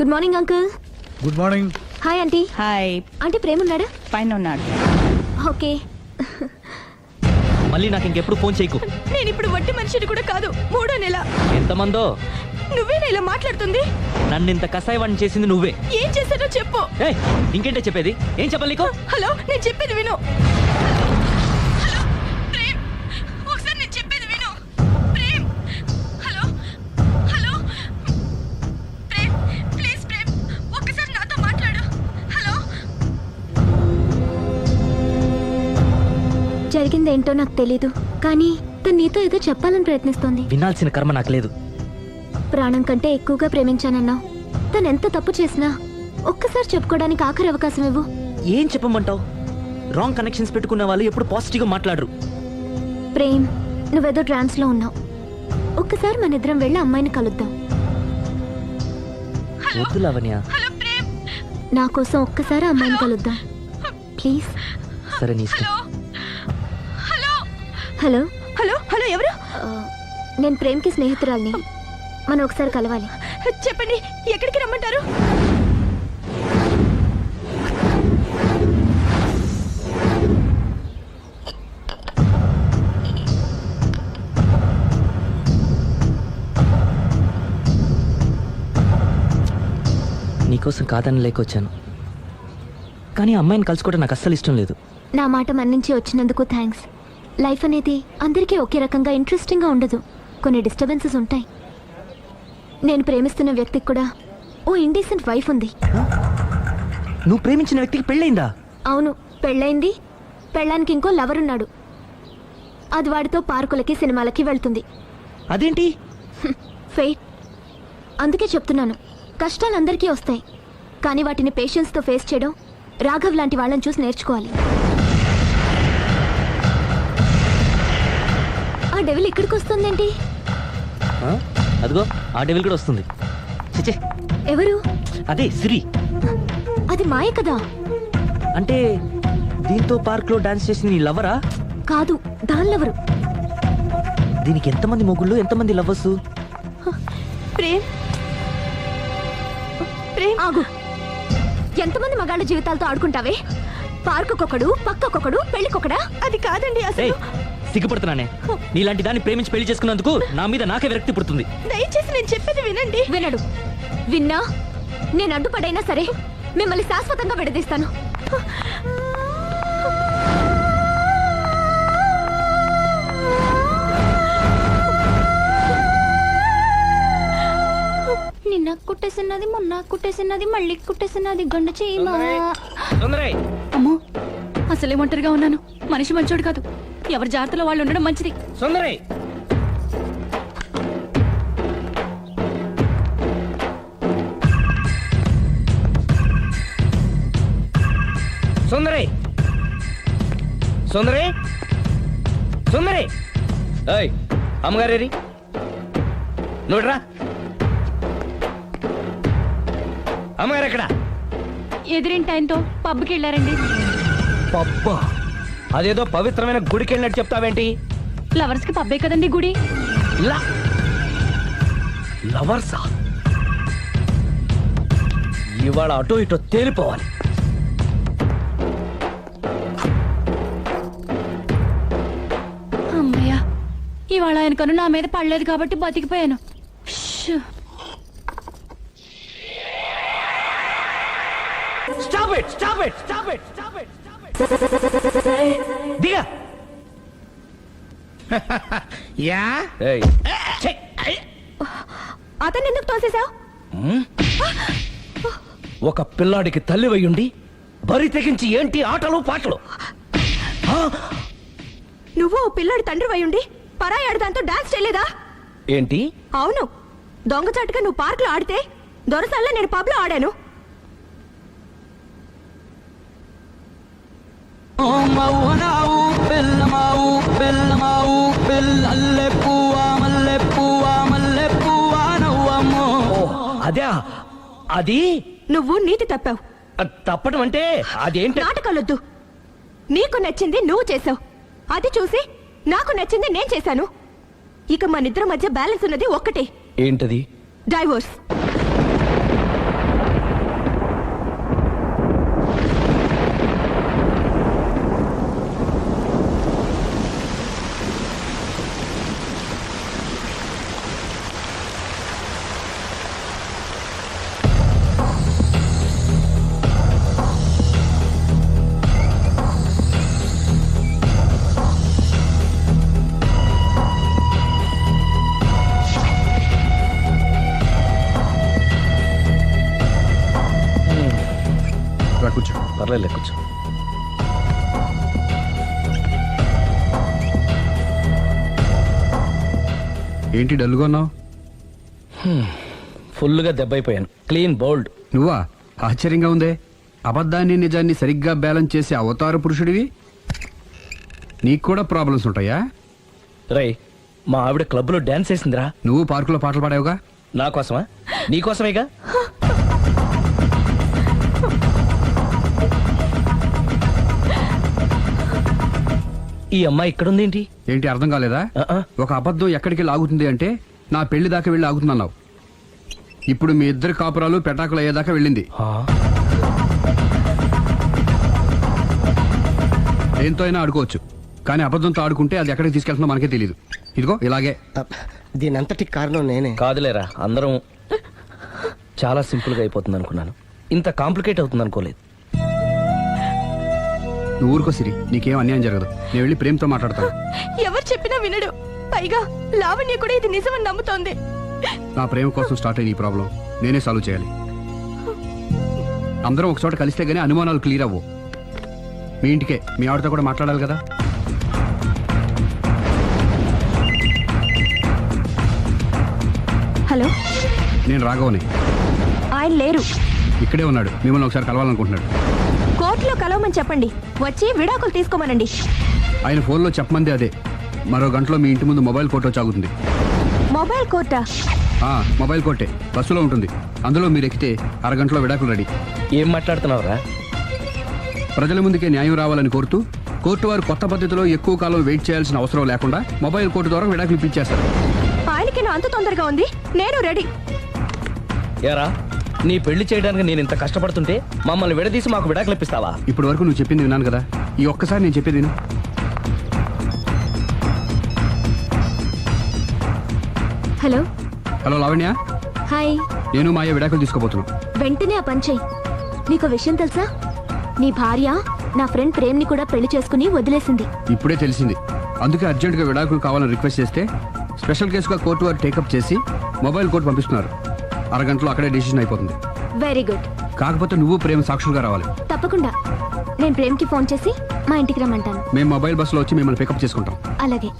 Good morning uncle good morning hi aunty hi aunty Prema ఉన్నాడా పైన ఉన్నాడు. Okay. మళ్ళీ నాకు ఇంకెప్పుడు ఫోన్ చేయకు. నేను ఇప్పుడు వట్టి మనిషిని కూడా కాదు మూడో నెల. ఎంతమందో? నువ్వేనా ఇలా మాట్లాడుతుంది? నన్ను ఇంత కసాయవాణి చేసింది నువ్వే. ఏం చేశానో చెప్పు. ఏయ్ ఇంకేంటే చెప్పేది? ఏం చెప్పాలి నీకు? హలో నేను చెప్పేది విను. జరిగిందేంటో నాకు తెలీదు. కానీ తను నీతో ఏదో చెప్పాలని ప్రయత్నిస్తోంది. వినాల్సిన కర్మ నాకు లేదు. ప్రాణం కంటే ఎక్కువగా ప్రేమించానన్నావు. తను ఎంత తప్పు చేసినా ఒక్కసారి చెప్పుకోవడానికి ఆఖరి అవకాశం ఇవ్వు. ఏం చెప్పమంటావు? రాంగ్ కనెక్షన్స్ పెట్టుకున్న వాళ్ళు ఎప్పుడు పాజిటివ్గా మాట్లాడరు. ప్రేమ్ నువ్వేదో ట్రాన్స్లో ఉన్నావు. ఒక్కసారి మన ఇద్దరం వెళ్ళి అమ్మాయిని కలుద్దాం. వద్దు లావణ్య. నా కోసం ఒక్కసారి అమ్మాయిని కలుద్దాం. ప్లీజ్. సరే నీ ఇష్టం. హలో. హలో. హలో హలో ఎవరు? నేను ప్రేమ్కి స్నేహితురాల్ని. మనం ఒకసారి కలవాలి. చెప్పండి ఎక్కడికి రమ్మంటారు? నీకోసం కాదని లేకొచ్చాను కానీ అమ్మాయిని కలుసుకోవడం నాకు అస్సలు ఇష్టం లేదు. నా మాట మన్నించి వచ్చినందుకు థ్యాంక్స్ లైఫ్ అనేది అందరికీ ఒకే రకంగా ఇంట్రెస్టింగ్గా ఉండదు. కొన్ని డిస్టర్బెన్సెస్ ఉంటాయి. నేను ప్రేమిస్తున్న వ్యక్తికి కూడా ఓ ఇండీసెంట్ వైఫ్ ఉంది. నువ్వు ప్రేమించిన వ్యక్తికి పెళ్ళైందా? అవును పెళ్ళైంది. పెళ్ళానికి ఇంకో లవర్ ఉన్నాడు. అది వాడితో పార్కులకి సినిమాలకి వెళ్తుంది. అదేంటి? ఫెయిట్ అందుకే చెప్తున్నాను కష్టాలు అందరికీ వస్తాయి. కానీ వాటిని పేషెన్స్తో ఫేస్ చేయడం రాఘవ్ లాంటి వాళ్ళని చూసి నేర్చుకోవాలి. డెవిల్ ఇక్కడికి వస్తుందేంటి? ఆ? అదిగో ఆ డెవిల్ కూడా వస్తుంది. చిచే. ఎవరు? అదే సిరి. అది మాయ కదా? అంటే దీంతో పార్క్లో డాన్స్ చేసింది నీ లవరా? కాదు దానిలెవరు దీనికి ఎంతమంది మొగుళ్ళు ఎంతమంది లవ్వర్స్ ప్రేమ్. ప్రేమ్. ఆగు. ఎంతమంది మగాళ్ళ జీవితాలతో ఆడుకుంటావే? పార్కుకొకడు పక్కకొకడు పెళ్ళికొకడా? అది కాదండి అసలు. సిగ్గుపడుతున్నానే. నీలాంటి దాన్ని ప్రేమించి పెళ్ళి చేసుకున్నందుకు నా మీద నాకే విరక్తి పుడుతుంది. దయచేసి నేను చెప్పేది వినండి. వినడు. విన్నా నేను అడ్డుపడైనా సరే మిమ్మల్ని శాశ్వతంగా విడదీస్తాను. నిన్న కుట్టేసినది మొన్న కుట్టేసినది మళ్ళీ కుట్టేసినది గండ తొందరై. అమ్మో అసలే ఒంటరిగా ఉన్నాను. మనిషి మంచోడు కాదు. ఎవరి జాగ్రత్తలో వాళ్ళు ఉండడం మంచిది. సుందరై! సుందరై! సుందరై! సుందరై! ఏయ్ అమ్మగారేరి నువ్వురా! అమ్మగారు ఎక్కడ? ఎదిరింటి ఆయనతో పబ్కి వెళ్ళారండి. పబ్బా? అదేదో పవిత్రమైన గుడికి వెళ్ళినట్టు చెప్తావేంటి? లవర్స్కి పబ్బే కదండి గుడి. లవర్సా? ఇవాళ అటో ఇటో తేలిపోవాలి. అమ్మయ్య ఇవాళ ఆయన కను నా మీద పడలేదు కాబట్టి బతికిపోయాను. Stop it stop it stop it stop it. దిగా. యా! అతన్ని ఎందుకు తోసేశావు? ఒక పిల్లాడికి తల్లివయ్యుండి బరి తెగించి ఏంటి ఆటలు పాటలు! నువ్వు ఓ పిల్లాడి తండ్రి అయ్యుండి పరాయాడు దాంతో డాన్స్ చేయలేదా? ఏంటి? అవును. దొంగచాటుగా నువ్వు పార్క్లో ఆడితే దొరసల్లా నేను పబ్లో ఆడాను. మౌనావు పువ్వా మల్లె పువ్వా మల్లె పువ్వా నవ్వమ్మో ఓ అదే అది? నువ్వు నీతి తప్పావు. అది తప్పడం అంటే అదేంటి? నాటకాలొద్దు. నీకు నచ్చింది నువ్వు చేసావు. అది చూసి నాకు నచ్చింది నేను చేశాను. ఇక మన ఇద్దరి మధ్య బ్యాలెన్స్ ఉన్నది ఒక్కటే. ఏంటది? డైవోర్స్. పర్లేదు కూర్చో. ఏంటి డల్గా ఉన్నావు? ఫుల్గా దెబ్బైపోయాను. Clean bowled. నువ్వా? ఆశ్చర్యంగా ఉందే. అబద్ధాన్ని నిజాన్ని సరిగ్గా బ్యాలెన్స్ చేసే అవతార పురుషుడివి? నీకు కూడా ప్రాబ్లమ్స్ ఉంటాయా? రై మా ఆవిడ క్లబ్లో డ్యాన్స్ వేసిందిరా. నువ్వు పార్కులో పాటలు పాడావుగా? నా కోసమా? నీ ఈ అమ్మాయి ఇక్కడుందేంటి? ఏంటి అర్థం కాలేదా. ఒక అబద్ధం ఎక్కడికి లాగుతుంది అంటే నా పెళ్ళి దాకా వెళ్ళి ఆగుతుందన్నావు ఇప్పుడు మీ ఇద్దరు కాపురాలు పెటాకులు అయ్యేదాకా వెళ్ళింది. దేంతో అయినా ఆడుకోవచ్చు. కానీ అబద్ధంతో ఆడుకుంటే అది ఎక్కడికి తీసుకెళ్తుందో మనకే తెలియదు ఇదిగో ఇలాగే. దీనంతటి కారణం నేనే. కాదులేరా అందరం చాలా సింపుల్గా అయిపోతుంది అనుకున్నాను ఇంత కాంప్లికేట్ అవుతుంది అనుకోలేదు నువ్వు ఊరుకో సిరి నీకేం అన్యాయం జరగదు. నేను వెళ్ళి ప్రేమతో మాట్లాడతాను. ఎవరు చెప్పినా వినడు. పైగా లావణ్య కూడా ఇది నిజమని నమ్ముతోంది. నా ప్రేమ కోసం స్టార్ట్ అయిన ఈ ప్రాబ్లం నేనే సాల్వ్ చేయాలి. అందరం ఒక చోట కలిస్తే గానీ అనుమానాలు క్లియర్ అవ్వు. మీ ఇంటికే మీ ఆవిడతో కూడా మాట్లాడాలి కదా? హలో? నేను రాఘవని. ఆయన లేరు. ఇక్కడే ఉన్నాడు. మిమ్మల్ని ఒకసారి కలవాలనుకుంటున్నాడు. కోర్టులో కలవమని చెప్పండి. వచ్చి విడాకులు తీసుకోమనండి. ఆయన ఫోన్లో చెప్పమంది అదే. మరో గంటలో మీ ఇంటి ముందు మొబైల్ కోర్టు చాగుతుంది. మొబైల్ కోర్టా ఆ, మొబైల్ కోర్టే బస్సులో ఉంటుంది. అందులో మీరు ఎక్కితే అరగంటలో విడాకులు రెడీ. ఏం మాట్లాడుతున్నావురా? ప్రజల ముందుకే న్యాయం రావాలని కోరుతూ కోర్టు వారు కొత్త పద్ధతిలో ఎక్కువ కాలం వెయిట్ చేయాల్సిన అవసరం లేకుండా మొబైల్ కోర్టు ద్వారా విడాకులు ఇప్పించేస్తారు. ఆయనకి నా అంత తొందరగా ఉంది. నేను రెడీ. ఏరా? నీ పెళ్ళి చేయడానికి నేను ఇంత కష్టపడుతుంటే మమ్మల్ని విడదీసి మాకు విడాకులు ఇప్పిస్తావా? ఇప్పటి వరకు నువ్వు చెప్పింది విన్నాను కదా. ఈ ఒక్కసారి నేను చెప్పేది విను. హలో. హలో లావణ్య. హాయ్. నేను మాయ విడాకులు తీసుకోబోతున్నాను వెంటనే ఆ పని చెయ్యి. నీకు విషయం తెలుసా? నీ భార్య నా ఫ్రెండ్ ప్రేమ్ని కూడా పెళ్ళి చేసుకుని వదిలేసింది. ఇప్పుడే తెలిసింది. అందుకే అర్జెంటుగా విడాకులు కావాలని రిక్వెస్ట్ చేస్తే స్పెషల్ కేసుగా కోర్టు వారు టేకప్ చేసి మొబైల్ కోర్టు పంపిస్తున్నారు. అరగంటలో అక్కడే డెసిషన్ అయిపోతుంది. వెరీ గుడ్ కాకపోతే నువ్వు ప్రేమ సాక్షులుగా రావాలి. తప్పకుండా. నేను ప్రేమ్కి ఫోన్ చేసి మా ఇంటికి రమ్మంటాను. మేము మొబైల్ బస్సులో వచ్చి మిమ్మల్ని పికప్ చేసుకుంటాం. అలాగే.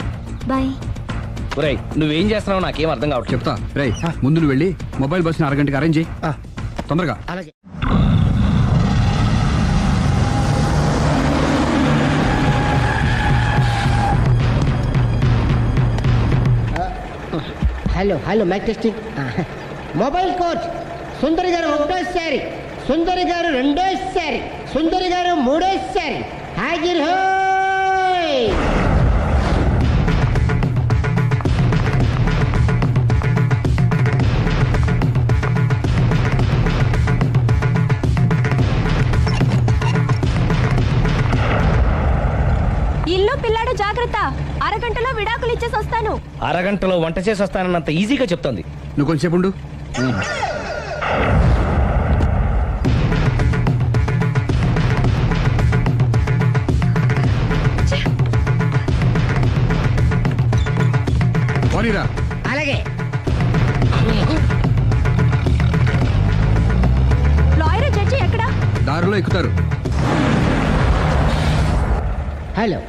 బాయ్ ఒరేయ్ నువ్వేం చేస్తున్నావు నాకేం అర్థం కావట్లేదు. చెప్తా. రేయ్ ముందు నువ్వు వెళ్ళి మొబైల్ బస్సుని అరగంటకి అరేంజ్ చేయి. ఆ. తొందరగా. అలాగే. Hello hello mike testing mobile coach Sundari garu ఒకటోసారి సుందరి గారు రెండోసారి సుందరి గారు మూడోసారి. హాజిర్ హోయ్ ఇల్లు పిల్లాడు జాగ్రత్త. అరగంటలో విడాకులు ఇచ్చేసి వస్తాను అరగంటలో వంట చేసి వస్తానన్నంత ఈజీగా చెప్తోంది. నువ్వు కొంచెంసేపు ఉండు. పోనీరా. అలాగే. లాయర్ జడ్జి ఎక్కడా? దారిలో ఎక్కుతారు. Hello.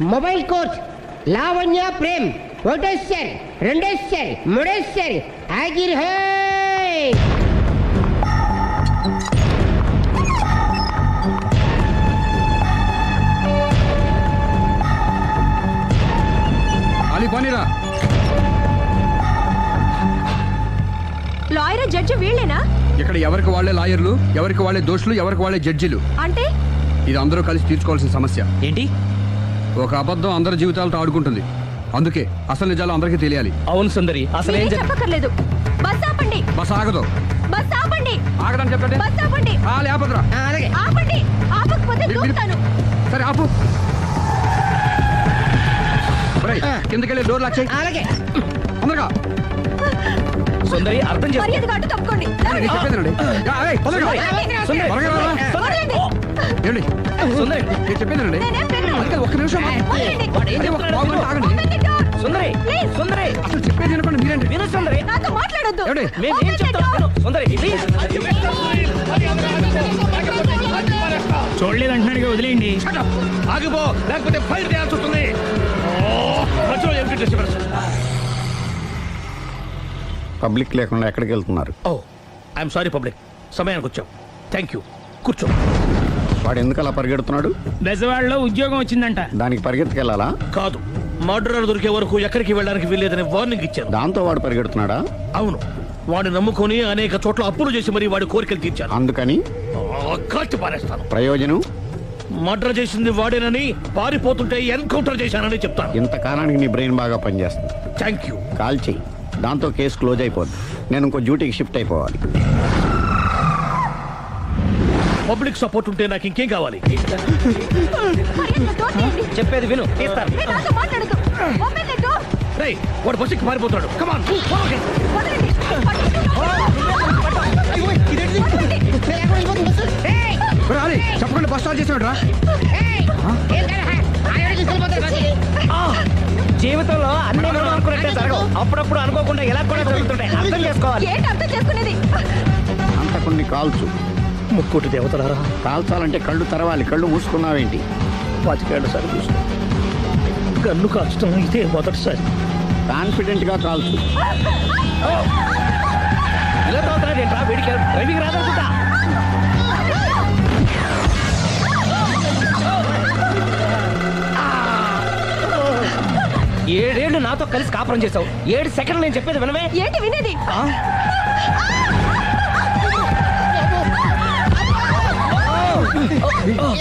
Mobile coach Lavanya Prem ఒకటోసారి రెండోసారి మూడోసారి అలీ పోనీరా. లాయర్ జడ్జి వీళ్ళేనా? ఇక్కడ ఎవరికి వాళ్ళే లాయర్లు ఎవరికి వాళ్ళే దోషులు ఎవరికి వాళ్ళే జడ్జిలు? అంటే? ఇది అందరూ కలిసి తీర్చుకోవాల్సిన సమస్య. ఏంటి? ఒక అబద్ధం అందరి జీవితాలతో ఆడుకుంటుంది. అందుకే అసలు నిజాలు అందరికీ తెలియాలి అవును సుందరి అసలు ఏం చెప్పక్కర్లేదు బస్ ఆపండి బస్ ఆగదు బస్ ఆపండి ఆగదని చెప్పండి బస్ ఆపండి ఆ, లేపదురా అలాగే ఆపండి ఆపకపోతే దూకుతాను సరే ఆపు కిందకెళ్ళి డోర్ లాక్ చేయి అలాగే తొందరగా సుందరి అర్థం చేసుకో మర్యాదగా అడ్డు తప్పుకోండి సుందరి. ఏమండి? నేను ఒక్క నిమిషం. సుందరి. సుందరి అసలు చెప్పేది వినకుండా విను సుందరి నాతో మాట్లాడొద్దు ఏమండి? మేము ఏం చెప్తాం. సుందరి చూడలేదు అంటున్నాడు వదిలేయండి ఆగిపో లేకపోతే ఫైర్ చేయాల్సి వస్తుంది? పబ్లిక్ లేకుండా ఎక్కడికి వెళ్తున్నారు ఓ ఐఎమ్ సారీ పబ్లిక్ సమయానికి వచ్చాం థ్యాంక్ యూ కూర్చో వాడు ఎందుకు అలా పరిగెడుతున్నాడు? బెజవాడలో ఉద్యోగం వచ్చిందంట. దానికి పరిగెత్తుకెళ్ళాలా? కాదు మర్డరర్ దొరికే వరకు ఎక్కడికి వెళ్ళడానికి వీల్లేదని వార్నింగ్ ఇచ్చారు. దాంతో వాడు పరిగెడుతున్నాడా? అవును వాడిని నమ్ముకొని అనేక చోట్ల అప్పులు చేసి మరి వాడి కోరికలు తీర్చాను అందుకని? కాల్చి పారేస్తాను. ప్రయోజనం? మర్డర్ చేసింది వాడేనని పారిపోతుంటే ఎన్కౌంటర్ చేశానని చెప్తాను. ఇంతకాలానికి నీ బ్రెయిన్ బాగా పనిచేస్తుంది. థ్యాంక్ యూ కాల్ చెయ్యి. దాంతో కేసు క్లోజ్ అయిపోద్ది. నేను ఇంకో డ్యూటీకి షిఫ్ట్ అయిపోవాలి. పబ్లిక్ సపోర్ట్ ఉంటే నాకు ఇంకేం కావాలి? చెప్పేది విను. తీస్తాను. రేయ్ వాడు బస్సుకి మారిపోతాడు. కమాన్ వదలండి. రాలే చెప్పకుండా బస్ స్టార్ట్ చేసాడు రా జీవితంలో అన్ని అనుకున్నట్టే జరగవు. అప్పుడప్పుడు అనుకోకుండా ఎలా కూడా జరుగుతుంటాయి? అర్థం చేసుకోవాలి. అంతకుని కాల్చు. ముక్కోటి దేవతలారా. కాల్చాలంటే కళ్ళు తెరవాలి కళ్ళు మూసుకున్నావేంటి? పాతికేళ్ళ సారి చూసుకో గన్ను కాల్చడం ఇదే మొదటిసారి. కాన్ఫిడెంట్గా కాల్చు ఇలా వీడికి డ్రైవింగ్ రాదనుకుంటా ఏడేళ్ళు నాతో కలిసి కాపురం చేసావు ఏడు సెకండ్లు నేను చెప్పేది వినవే. ఏంటి వినేది?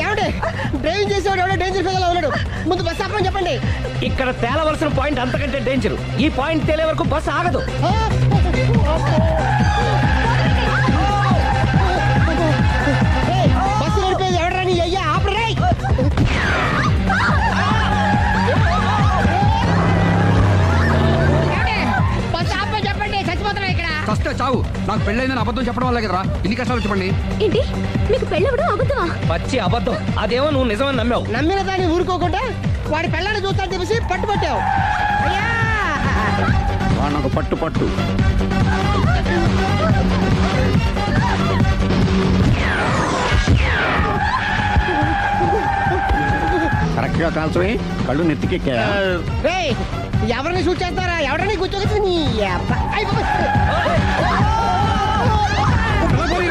ఏమండి? డ్రైవింగ్ చేసేవాడు ఎవడో డేంజర్ ఫీల్ ఉన్నాడు. ముందు బస్ ఆపమని చెప్పండి. ఇక్కడ తేలవలసిన పాయింట్ అంతకంటే డేంజర్ ఈ పాయింట్ తేలే వరకు బస్సు ఆగదు. ఫస్ట్ చావు. నాకు పెళ్ళైందని అబద్ధం చెప్పడం వల్ల కదరా. ఇన్ని కష్టాలు చెప్పండి. ఏంటి? మీకు పెళ్ళవడం అబద్ధమా? పచ్చి అబద్ధం. అదేమో నువ్వు నిజమని నమ్మావు. నమ్మిన దాన్ని ఊరుకోకుండా వాడి పెళ్ళాన్ని చూస్తాను చెప్పేసి అయ్యా! వాడిని ఒక పట్టు పట్టు కరెక్ట్గా కాల్చవే కళ్ళు నెత్తికెక్కా రేయ్ ఎవరిని షూట్ చేస్తారా? ఎవరిని కూర్చోగచ్చు నీ అబ్బా. అయ్ బాబోయ్.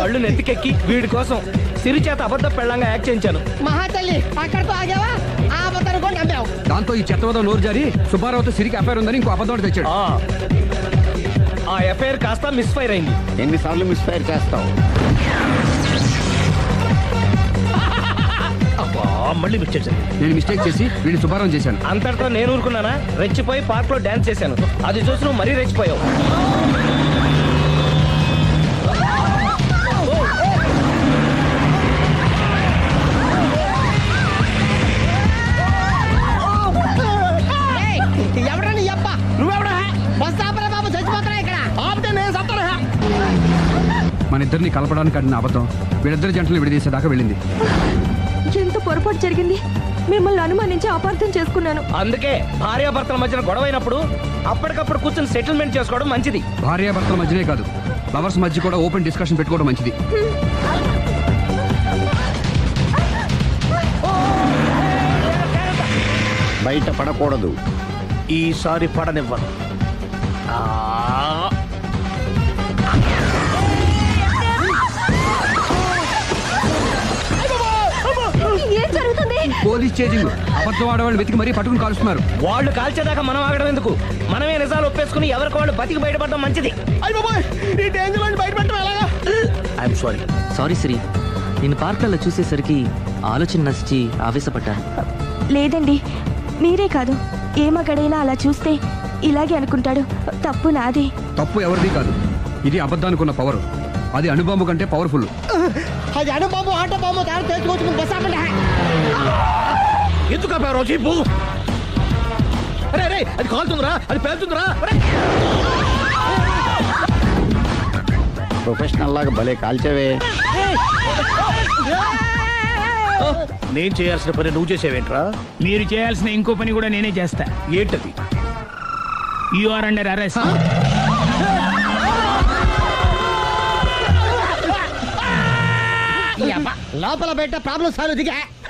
కళ్ళు నెత్తికెక్కి వీడి కోసం సిరి చేత అబద్ధ పెళ్ళంగా యాక్ట్ చేయించాను. మహాతల్లి అక్కడితో ఆగావా? ఆ అబద్ధాన్ని కూడా నమ్మావు. దాంతో ఈ చెత్తవద నోరు జారి సుబ్బారావుతో సిరికి అఫైర్ ఉందని ఇంకో అబద్ధం ఒకటి తెచ్చాడు. ఆ. ఆ ఎఫ్ఐఆర్ కాస్త మిస్ఫైర్ అయింది. ఎన్నిసార్లు మిస్ఫైర్ చేస్తావు? మళ్ళీ మిస్ చేశాను. నేను మిస్టేక్ చేసి వీడిని శుభారం చేశాను. అంతటితో నేను ఊరుకున్నానా? రెచ్చిపోయి పార్క్లో డాన్స్ చేశాను. అది చూసి నువ్వు మరీ రెచ్చిపోయావు. నువ్వెవడా బస్ ఆపరా బాబు చచ్చిపోతున్నా ఇక్కడ? ఆపితే నేను సత్తరా మన ఇద్దరిని కలపడానికి ఆడిన అబద్ధం వీళ్ళిద్దరి జంటలు విడదీసేదాకా వెళ్ళింది. పొరపాటు జరిగింది. మిమ్మల్ని అనుమానించి అపార్థం చేసుకున్నాను. అందుకే భార్యాభర్తల మధ్యన గొడవ అయినప్పుడు అప్పటికప్పుడు కూర్చొని సెటిల్మెంట్ చేసుకోవడం మంచిది. భార్యాభర్తల మధ్యనే కాదు. లవర్స్ మధ్య కూడా ఓపెన్ డిస్కషన్ పెట్టుకోవడం మంచిది. బయట పడకూడదు. ఈసారి పడనివ్వను. Police chasing. అబద్ధం ఆడవాళ్ళు వెతికి మరీ పట్టుకుని కాలుస్తున్నారు. వాళ్ళు కాల్చేదాకా మనం ఆగడం ఎందుకు? మనమే నిజాలు ఒప్పేసుకుని ఎవరికి వాళ్ళు బతికి బయటపడడం మంచిది. ఐఎమ్ సారీ సారీ శ్రీ నేను పార్కులలో చూసేసరికి ఆలోచన నచ్చి ఆవేశపడ్డాను లేదండి మీరే కాదు. ఏ మగడైనా అలా చూస్తే ఇలాగే అనుకుంటాడు. తప్పు నాదే. తప్పు ఎవరిది కాదు. ఇది అబద్ధానికి పవర్ అది అణుబాంబు కంటే పవర్ఫుల్ అది అను బాబు ఆటో బాబు తాను తెలుసుకోవచ్చు బస్ ఆపండి ఎందుకు రోజు? పో అరే అరే అది కాలుతుందిరా అది పేలుతుందిరా. ప్రొఫెషనల్ లాగా భలే కాల్చవే. నేను చేయాల్సిన పని నువ్వు చేసేవేంట్రా? మీరు చేయాల్సిన ఇంకో పని కూడా నేనే చేస్తా. ఏంటది? యు ఆర్ అండర్ అరెస్ట్ లోపల బయట ప్రాబ్లం సాల్వ్ దిగా.